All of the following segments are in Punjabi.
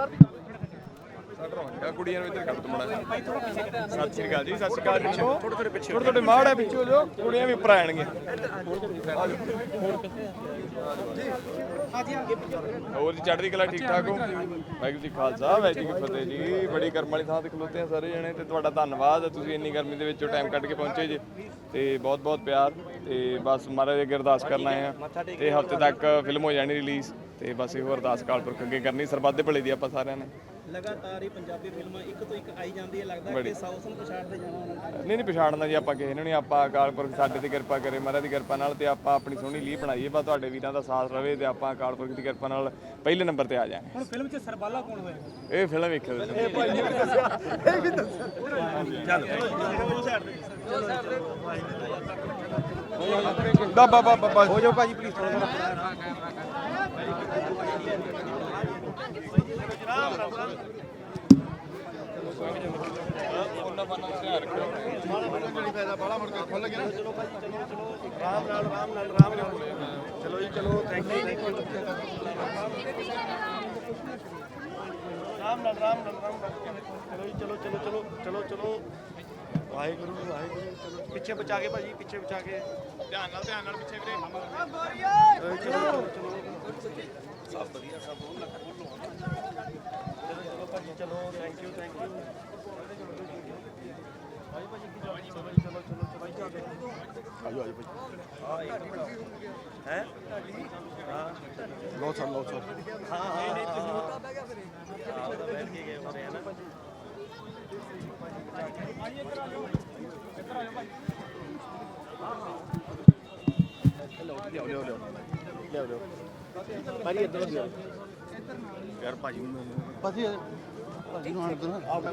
ਆ ਕੁੜੀਆਂ ਨੂੰ ਇੱਧਰ ਕਰ ਤੁਮੜਾ ਸਤਿ ਸ਼੍ਰੀ ਅਕਾਲ ਜੀ ਸਤਿ ਸ਼੍ਰੀ ਅਕਾਲ ਪਿੱਛੋਂ ਥੋੜੇ ਥੋੜੇ ਪਿੱਛੇ ਥੋੜੇ ਥੋੜੇ ਮਾੜ ਹੈ ਪਿੱਛੇ ਜੋ ਕੁੜੀਆਂ ਵੀ ਉੱਪਰ ਆਣਗੀਆਂ ਹੋਰ ਜੀ, ਚੜ੍ਹਦੀ ਕਲਾ ਠੀਕ ਠਾਕ ਹੋ? ਵਾਹਿਗੁਰੂ ਜੀ ਖਾਲਸਾ, ਵਾਹਿਗੁਰੂ ਜੀ ਫਤਿਹ ਜੀ। ਬੜੀ ਕਰਮ ਵਾਲੀ ਥਾਂ ਤੇ ਖਲੋਤੇ ਆ ਸਾਰੇ ਜਣੇ ਤੇ ਤੁਹਾਡਾ ਧੰਨਵਾਦ। ਤੁਸੀਂ ਇੰਨੀ ਗਰਮੀ ਦੇ ਵਿੱਚੋਂ ਟਾਈਮ ਕੱਢ ਕੇ ਪਹੁੰਚੇ ਜੀ ਤੇ ਬਹੁਤ ਬਹੁਤ ਪਿਆਰ ਤੇ ਬਸ ਮਹਾਰਾਜ ਅੱਗੇ ਅਰਦਾਸ ਕਰਨ ਆਏ ਆ ਤੇ ਹਫ਼ਤੇ ਤੱਕ ਫਿਲਮ ਹੋ ਜਾਣੀ ਰਿਲੀਜ਼ ਤੇ ਬਸ ਇਹੋ ਅਰਦਾਸ ਕਾਲਪੁਰਖ ਅੱਗੇ ਕਰਨੀ ਸਰਬੱਤ ਦੇ ਭਲੇ ਦੀ ਆਪਾਂ ਸਾਰਿਆਂ ਨੇ। ਲਗਾਤਾਰ ਹੀ ਪੰਜਾਬੀ ਫਿਲਮਾਂ ਇੱਕ ਤੋਂ ਇੱਕ ਆਈ ਜਾਂਦੀ ਹੈ ਲੱਗਦਾ। ਕਿ ਸਾਊਥ ਨੂੰ ਪਛਾੜਦੇ ਜਾਣਾ ਉਹਨਾਂ ਨੇ। ਨਹੀਂ ਨਹੀਂ ਪਛਾਣਨਾ ਜੀ ਆਪਾਂ ਕਿਸੇ ਨੂੰ ਨਹੀਂ ਆਪਾਂ ਅਕਾਲ ਪੁਰਖ ਸਾਡੇ ਤੇ ਕਿਰਪਾ ਕਰੇ ਮਹਾਰਾਜ ਦੀ ਕਿਰਪਾ ਨਾਲ ਤੇ ਆਪਾਂ ਆਪਣੀ ਸੋਹਣੀ ਲੀਹ ਬਣਾਈਏ ਬਸ ਤੁਹਾਡੇ ਵੀਰਾਂ ਦਾ ਸਾਥ ਰਵੇ ਤੇ ਆਪਾਂ ਅਕਾਲ ਪੁਰਖ ਦੀ ਕਿਰਪਾ ਨਾਲ ਪਹਿਲੇ ਨੰਬਰ ਤੇ ਆ ਜਾਵਾਂਗੇ। ਹੁਣ ਫਿਲਮ 'ਚ ਸਰਬਾਲਾ ਕੌਣ ਹੋਏਗਾ ਇਹ ਫਿਲਮ ਵੇਖਿਓ ਤੁਸੀਂ। ਇਹ ਭਾਈ ਨੇ ਦੱਸਿਆ। ਇਹ ਵੀ ਦੱਸਿਆ। ਚੱਲ। ਬਾ ਬਾ ਬਾ ਹੋ ਜਾਓ ਭਾਜੀ ਪਲੀਜ਼ ਥੋੜਾ ਚਲੋ ਜੀ ਚਲੋ ਥੈਂਕ ਯੂ ਥੈਂਕ ਯੂ ਰਾਮ ਨਾਲ ਰਾਮ ਨਾਲ ਰਾਮ ਨਾਲ ਚਲੋ ਜੀ ਚਲੋ ਚਲੋ ਚਲੋ ਚਲੋ ਚਲੋ ਵਾਹਿਗੁਰੂ ਵਾਹਿਗੁਰੂ ਚਲੋ ਪਿੱਛੇ ਬਚਾ ਕੇ ਭਾਜੀ ਪਿੱਛੇ ਬਚਾ ਕੇ। ਧਿਆਨ ਨਾਲ ਧਿਆਨ ਨਾਲ ਪਿੱਛੇ ਵੀਰੇ। ਚਲੋ ਚਲੋ। ਸਭ ਵਧੀਆ ਸਭ ਬਹੁਤ ਲੱਗ ਚਲੋ ਚਲੋ ਭਾਜੀ ਚਲੋ ਥੈਂਕ ਯੂ ਥੈਂਕ ਯੂ ਭਾਈ ਭਾਜੀ ਕੀ ਚਲੋ ਚਲੋ ਚਲੋ ਚਲੋ ਭਾਈ ਜਾ ਕੇ ਆਜੋ ਭਾਈ ਹਾਂ ਇੱਕ ਹੈ। ਹਾਂ ਲੋ ਸਰ ਲੋ ਸਰ ਹਾਂ ਹਾਂ ਨਹੀਂ ਤੁਸੀਂ ਮੁੱਦਾ ਬਹਿ ਗਿਆ ਫਿਰ ਬੈਠ ਕੇ ਗਏ ਹੋਰੇ ਹੈ ਨਾ ਲਿਆਓ ਲਿਆਓ ਲਿਆਓ ਲਿਆਓ ਲਿਆਓ ਭਾਜੀ ਇੱਧਰ ਲਿਆਓ ਯਾਰ ਭਾਜੀ ਭਾਜੀ ਭਾਜੀ ਨੂੰ ਆਣ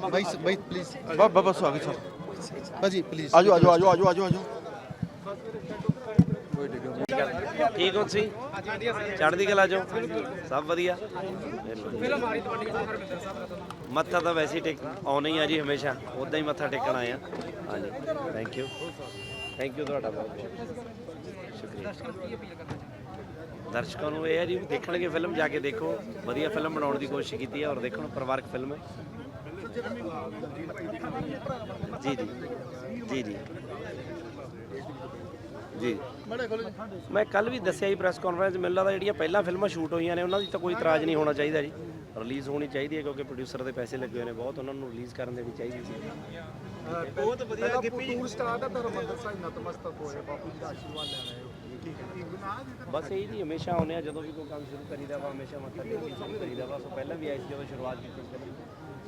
ਬਾਈ ਬਾਈ ਪਲੀਜ਼ ਬਾ ਬਾ ਬਸ ਆ ਗਏ ਸਰ ਭਾਜੀ ਪਲੀਜ਼ ਆਜੋ ਆਜੋ ਆਜੋ ਆਜੋ ਆਜੋ ਆਜੋ ਠੀਕ ਹੋ ਤੁਸੀਂ ਚੜ੍ਹਦੀ ਕਲਾ ਚੋਂ ਸਭ ਵਧੀਆ ਮੱਥਾ ਤਾਂ ਵੈਸੇ ਟੇਕ ਆਉਣਾ ਹੀ ਆ ਜੀ ਹਮੇਸ਼ਾ ਉਦਾਂ ਹੀ ਮੱਥਾ ਟੇਕਣ ਆਏ ਹਾਂਜੀ ਥੈਂਕ ਯੂ ਥੈਂਕ ਯੂ ਤੁਹਾਡਾ ਬਹੁਤ ਬਹੁਤ ਸ਼ੁਕਰੀਆ। ਦਰਸ਼ਕਾਂ ਨੂੰ ਇਹ ਹੈ ਜੀ ਦੇਖਣਗੇ ਫਿਲਮ, ਜਾ ਕੇ ਦੇਖੋ। ਵਧੀਆ ਫਿਲਮ ਬਣਾਉਣ ਦੀ ਕੋਸ਼ਿਸ਼ ਕੀਤੀ ਹੈ ਔਰ ਦੇਖਣ ਪਰਿਵਾਰਕ ਫਿਲਮ ਹੈ। ਜੀ ਜੀ। ਜੀ ਜੀ। ਜੀ। ਮੈਂ ਕੱਲ ਵੀ ਦੱਸਿਆ ਹੀ ਪ੍ਰੈਸ ਕਾਨਫਰੰਸ, ਮੈਨੂੰ ਲੱਗਦਾ ਜਿਹੜੀਆਂ ਪਹਿਲਾਂ ਫਿਲਮਾਂ ਸ਼ੂਟ ਹੋਈਆਂ ਨੇ, ਉਹਨਾਂ ਦੀ ਤਾਂ ਕੋਈ ਇਤਰਾਜ਼ ਨਹੀਂ ਹੋਣਾ ਚਾਹੀਦਾ ਜੀ। ਰਿਲੀਜ਼ ਹੋਣੀ ਚਾਹੀਦੀ ਹੈ ਕਿਉਂਕਿ ਪ੍ਰੋਡਿਊਸਰ ਦੇ ਪੈਸੇ ਲੱਗੇ ਹੋਏ ਨੇ, ਬਹੁਤ ਉਹਨਾਂ ਨੂੰ ਰਿਲੀਜ਼ ਕਰਨ ਦੇਣੀ ਚਾਹੀਦੀ ਸੀ। ਬਹੁਤ ਵਧੀਆ ਗਿੱਪੀ ਟੂਰ ਸਟਾਰਟ ਹੈ ਤਾਂ ਮੰਦਰ ਸਾਹਿਬ ਨਤਮਸਤਕ ਹੋਏ ਬਾਪੂ ਜੀ ਦਾ ਆਸ਼ੀਰਵਾਦ ਲੈਣਾ ਹੈ। ਠੀਕ ਹੈ। ਬਸ ਇਹ ਜੀ ਹਮੇਸ਼ਾ ਆਉਂਦੇ ਆ ਜਦੋਂ ਵੀ ਕੋਈ ਕੰਮ ਸ਼ੁਰੂ ਕਰੀਦਾ ਵਾ ਹਮੇਸ਼ਾ ਮੱਥਾ ਟੇਕ ਕੇ ਸ਼ੁਰੂ ਕਰੀਦਾ ਵਾ। ਸੋ ਪਹਿਲਾਂ ਵੀ ਆਈ ਸੀ ਜਦੋਂ ਸ਼ੁਰੂਆਤ ਕੀਤੀ ਸੀ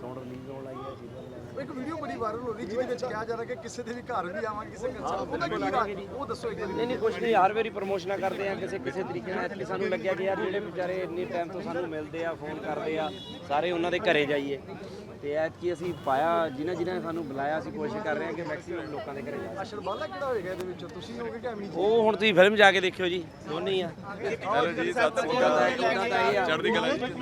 ਸਾਊਂਡ ਰਿਲੀਜ਼ ਹੋਣ ਲੱਗੀ ਹੈ ਆਸ਼ੀਰਵਾਦ ਲੈਣਾ ਇੱਕ ਵੀਡੀਓ ਬੜੀ ਵਾਇਰਲ ਹੋ ਰਹੀ ਜਿਹਦੇ ਵਿੱਚ ਕਿਹਾ ਜਾ ਰਿਹਾ ਕਿ ਕਿਸੇ ਦੇ ਵੀ ਘਰ ਵੀ ਆਵਾਂਗੇ ਕਿਸੇ ਕੰਸਰਟ ਉਹਦਾ ਕੀ ਰਾਜ? ਉਹ ਦੱਸੋ ਇੱਕ ਵਾਰੀ। ਨਹੀਂ ਨਹੀਂ ਕੁਛ ਨਹੀਂ ਹਰ ਵਾਰੀ ਪ੍ਰਮੋਸ਼ਨਾਂ ਕਰਦੇ ਆ ਕਿਸੇ ਕਿਸੇ ਤਰੀਕੇ ਨਾਲ। ਐਤਕੀ ਸਾਨੂੰ ਲੱਗਿਆ ਕਿ ਯਾਰ ਜਿਹੜੇ ਵਿਚਾਰੇ ਇੰਨੇ ਟਾਈਮ ਤੋਂ ਸਾਨੂੰ ਮਿਲਦੇ ਆ ਫੋਨ ਕਰਦੇ ਆ ਸਾਰੇ ਉਹਨਾਂ ਦੇ ਘਰੇ ਜਾਈਏ। ਤੇ ਐਤਕੀ ਅਸੀਂ ਪਾਇਆ ਜਿਨ੍ਹਾਂ ਜਿਨ੍ਹਾਂ ਨੇ ਸਾਨੂੰ ਬੁਲਾਇਆ ਅਸੀਂ ਕੋਸ਼ਿਸ਼ ਕਰ ਰਹੇ ਹਾਂ ਕਿ ਮੈਕਸਿਮਮ ਲੋਕਾਂ ਦੇ ਘਰੇ ਜਾਈਏ ਅਸ਼ਰਬਾਲਾ ਕਿਹੜਾ ਹੋਏਗਾ ਇਹਦੇ ਵਿੱਚ? ਤੁਸੀਂ ਹੋਗੇ ਕਿ ਐਵੇਂ ਉਹ ਹੁਣ ਤੁਸੀਂ ਫਿਲਮ ਜਾ ਕੇ ਦੇਖਿਓ ਜੀ ਦੋਨੇ ਹੀ ਆ। ਹੈਲੋ ਜੀ ਸਤਿ ਸ਼੍ਰੀ ਅਕਾਲ। ਚੜ੍ਹਦੀ ਕਲਾ ਜੀ।